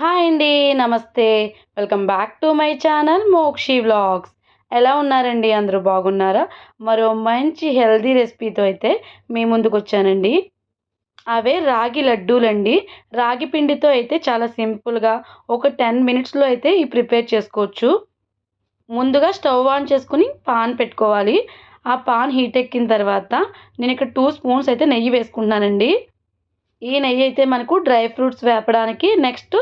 Hi అండి నమస్తే. Welcome back to my channel Mokshi vlogs. ఎలా ఉన్నారండి? అందరూ బాగున్నారా? మరో మంచి హెల్దీ రెసిపీతో అయితే మీ ముందుకు వచ్చానండి. అవే రాగి లడ్డూలండి. రాగి పిండితో అయితే చాలా సింపుల్గా ఒక టెన్ మినిట్స్లో అయితే ఈ ప్రిపేర్ చేసుకోవచ్చు. ముందుగా స్టవ్ ఆన్ చేసుకుని పాన్ పెట్టుకోవాలి. ఆ పాన్ హీట్ ఎక్కిన తర్వాత నేను ఇక్కడ టూ స్పూన్స్ అయితే నెయ్యి వేసుకుంటున్నానండి. ఈ నెయ్యి అయితే మనకు డ్రై ఫ్రూట్స్ వేపడానికి నెక్స్ట్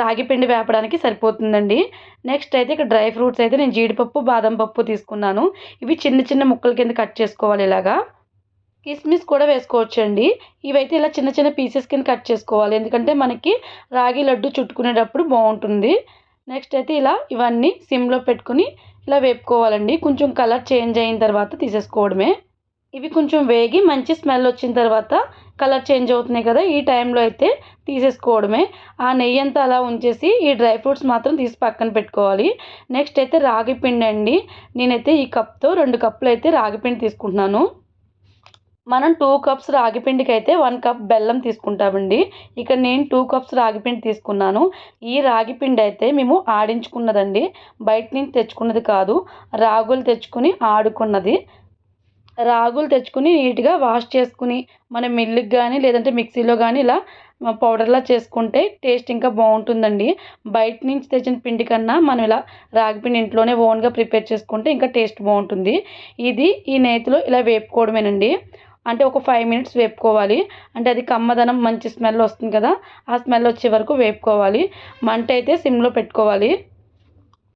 రాగి పిండి వేపడానికి సరిపోతుందండి. నెక్స్ట్ అయితే ఇక్కడ డ్రై ఫ్రూట్స్ అయితే నేను జీడిపప్పు బాదం పప్పు తీసుకున్నాను. ఇవి చిన్న చిన్న ముక్కల కింద కట్ చేసుకోవాలి ఇలాగా. కిస్మిస్ కూడా వేసుకోవచ్చండి. ఇవైతే ఇలా చిన్న చిన్న పీసెస్ కింద కట్ చేసుకోవాలి. ఎందుకంటే మనకి రాగి లడ్డు చుట్టుకునేటప్పుడు బాగుంటుంది. నెక్స్ట్ అయితే ఇలా ఇవన్నీ సిమ్లో పెట్టుకుని ఇలా వేపుకోవాలండి. కొంచెం కలర్ చేంజ్ అయిన తర్వాత తీసేసుకోవడమే. ఇవి కొంచెం వేగి మంచి స్మెల్ వచ్చిన తర్వాత కలర్ చేంజ్ అవుతున్నాయి కదా ఈ టైంలో అయితే తీసేసుకోవడమే. ఆ నెయ్యి అంతా అలా ఉంచేసి ఈ డ్రై ఫ్రూట్స్ మాత్రం తీసి పక్కన పెట్టుకోవాలి. నెక్స్ట్ అయితే రాగి పిండి అండి. నేనైతే ఈ కప్తో రెండు కప్పులు అయితే రాగి పిండి తీసుకుంటున్నాను. మనం టూ కప్స్ రాగిపిండికి అయితే వన్ కప్ బెల్లం తీసుకుంటామండి. ఇక్కడ నేను టూ కప్స్ రాగిపిండి తీసుకున్నాను. ఈ రాగిపిండి అయితే మేము ఆడించుకున్నదండి. బయట నుంచి తెచ్చుకున్నది కాదు రాగులు తెచ్చుకుని ఆడుకున్నది. రాగులు తెచ్చుకుని నీట్గా వాష్ చేసుకుని మన మిల్లుకి కానీ లేదంటే మిక్సీలో కానీ ఇలా పౌడర్లా చేసుకుంటే టేస్ట్ ఇంకా బాగుంటుందండి. బయట నుంచి తెచ్చిన పిండి కన్నా మనం ఇలా రాగి పిండి ఇంట్లోనే ఓన్గా ప్రిపేర్ చేసుకుంటే ఇంకా టేస్ట్ బాగుంటుంది. ఇది ఈ నేతిలో ఇలా వేపుకోవడమేనండి. అంటే ఒక ఫైవ్ మినిట్స్ వేపుకోవాలి. అంటే అది కమ్మదనం మంచి స్మెల్ వస్తుంది కదా ఆ స్మెల్ వచ్చే వరకు వేపుకోవాలి. మంట అయితే సిమ్లో పెట్టుకోవాలి.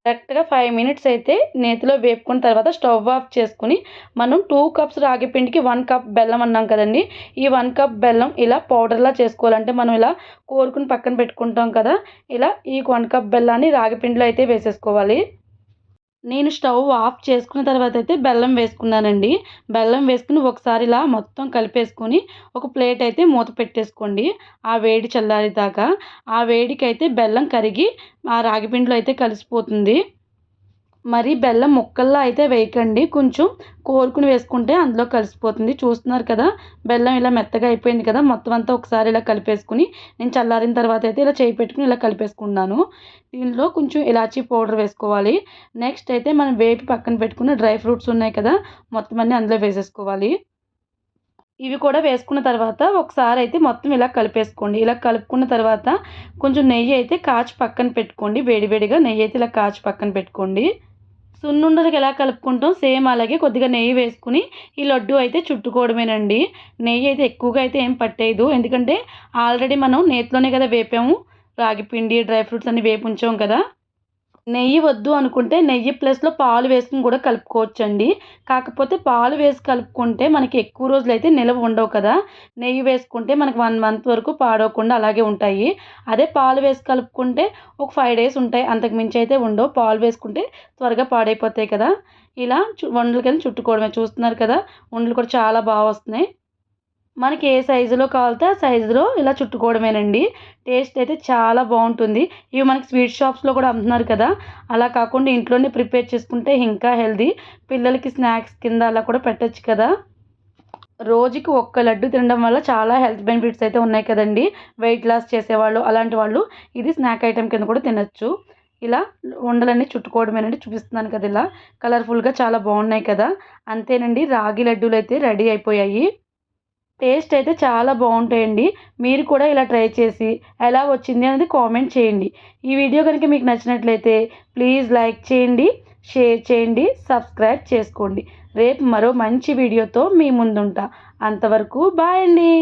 కరెక్ట్గా ఫైవ్ మినిట్స్ అయితే నేతిలో వేపుకున్న తర్వాత స్టవ్ ఆఫ్ చేసుకుని మనం టూ కప్స్ రాగి పిండికి వన్ కప్ బెల్లం అన్నాం కదండి. ఈ వన్ కప్ బెల్లం ఇలా పౌడర్లా చేసుకోవాలంటే మనం ఇలా కోరుకుని పక్కన పెట్టుకుంటాం కదా. ఇలా ఈ వన్ కప్ బెల్లాన్ని రాగి పిండిలో అయితే వేసేసుకోవాలి. నేను స్టవ్ ఆఫ్ చేసుకున్న తర్వాత అయితే బెల్లం వేసుకున్నానండి. బెల్లం వేసుకుని ఒకసారి ఇలా మొత్తం కలిపేసుకొని ఒక ప్లేట్ అయితే మూత పెట్టేసుకోండి. ఆ వేడి చల్లారిదాకా. ఆ వేడికి అయితే బెల్లం కరిగి ఆ రాగిపిండిలో అయితే కలిసిపోతుంది. మరి బెల్లం ముక్కల్లో అయితే వేయకండి. కొంచెం కోరుకుని వేసుకుంటే అందులో కలిసిపోతుంది. చూస్తున్నారు కదా బెల్లం ఇలా మెత్తగా అయిపోయింది కదా మొత్తం అంతా ఒకసారి ఇలా కలిపేసుకుని నేను చల్లారిన తర్వాత అయితే ఇలా చేయి పెట్టుకుని ఇలా కలిపేసుకున్నాను దీనిలో కొంచెం ఇలాచీ పౌడర్ వేసుకోవాలి. నెక్స్ట్ అయితే మనం వేపి పక్కన పెట్టుకున్న డ్రై ఫ్రూట్స్ ఉన్నాయి కదా మొత్తం అన్నీ అందులో వేసేసుకోవాలి. ఇవి కూడా వేసుకున్న తర్వాత ఒకసారి అయితే మొత్తం ఇలా కలిపేసుకోండి. ఇలా కలుపుకున్న తర్వాత కొంచెం నెయ్యి అయితే కాచి పక్కన పెట్టుకోండి. వేడివేడిగా నెయ్యి అయితే ఇలా కాచి పక్కన పెట్టుకోండి. సున్నుండలకు ఎలా కలుపుకుంటాం? సేమ్ అలాగే కొద్దిగా నెయ్యి వేసుకుని ఈ లడ్డు అయితే చుట్టుకోవడమేనండి. నెయ్యి అయితే ఎక్కువగా అయితే ఏం పట్టేయదు. ఎందుకంటే ఆల్రెడీ మనం నేతిలోనే కదా వేపాము. రాగి పిండి డ్రై ఫ్రూట్స్ అన్ని వేపు ఉంచాం కదా. నెయ్యి వద్దు అనుకుంటే నెయ్యి ప్లస్లో పాలు వేసుకుని కూడా కలుపుకోవచ్చండి. కాకపోతే పాలు వేసి కలుపుకుంటే మనకి ఎక్కువ రోజులు అయితే నిలవ ఉండవు కదా. నెయ్యి వేసుకుంటే మనకి వన్ మంత్ వరకు పాడవకుండా అలాగే ఉంటాయి. అదే పాలు వేసి కలుపుకుంటే ఒక ఫైవ్ డేస్ ఉంటాయి. అంతకు మించి అయితే ఉండవు. పాలు వేసుకుంటే త్వరగా పాడైపోతాయి కదా. ఇలా వండలకి చుట్టుకోవడమే. చూస్తున్నారు కదా వండలు కూడా చాలా బాగా వస్తున్నాయి. మనకి ఏ సైజులో కావాలితే ఆ సైజులో ఇలా చుట్టుకోవడమేనండి. టేస్ట్ అయితే చాలా బాగుంటుంది. ఇవి మనకి స్వీట్ షాప్స్లో కూడా అమ్ముతున్నారు కదా. అలా కాకుండా ఇంట్లోనే ప్రిపేర్ చేసుకుంటే ఇంకా హెల్దీ పిల్లలకి స్నాక్స్ కింద అలా కూడా పెట్టచ్చు కదా. రోజుకి ఒక్క లడ్డు తినడం వల్ల చాలా హెల్త్ బెనిఫిట్స్ అయితే ఉన్నాయి కదండి. వెయిట్ లాస్ చేసేవాళ్ళు అలాంటి వాళ్ళు ఇది స్నాక్ ఐటెం కింద కూడా తినచ్చు. ఇలా ఉండలన్నీ చుట్టుకోవడమేనండి చూపిస్తున్నాను కదా ఇలా. కలర్ఫుల్గా చాలా బాగున్నాయి కదా. అంతేనండి. రాగి లడ్డూలు అయితే రెడీ అయిపోయాయి. టేస్ట్ అయితే చాలా బాగుంటాయండి. మీరు కూడా ఇలా ట్రై చేసి ఎలా వచ్చింది అనేది కామెంట్ చేయండి. ఈ వీడియో కనుక మీకు నచ్చినట్లయితే ప్లీజ్ లైక్ చేయండి షేర్ చేయండి సబ్స్క్రైబ్ చేసుకోండి. రేపు మరో మంచి వీడియోతో మీ ముందుంటా. అంతవరకు బాయ్ అండి.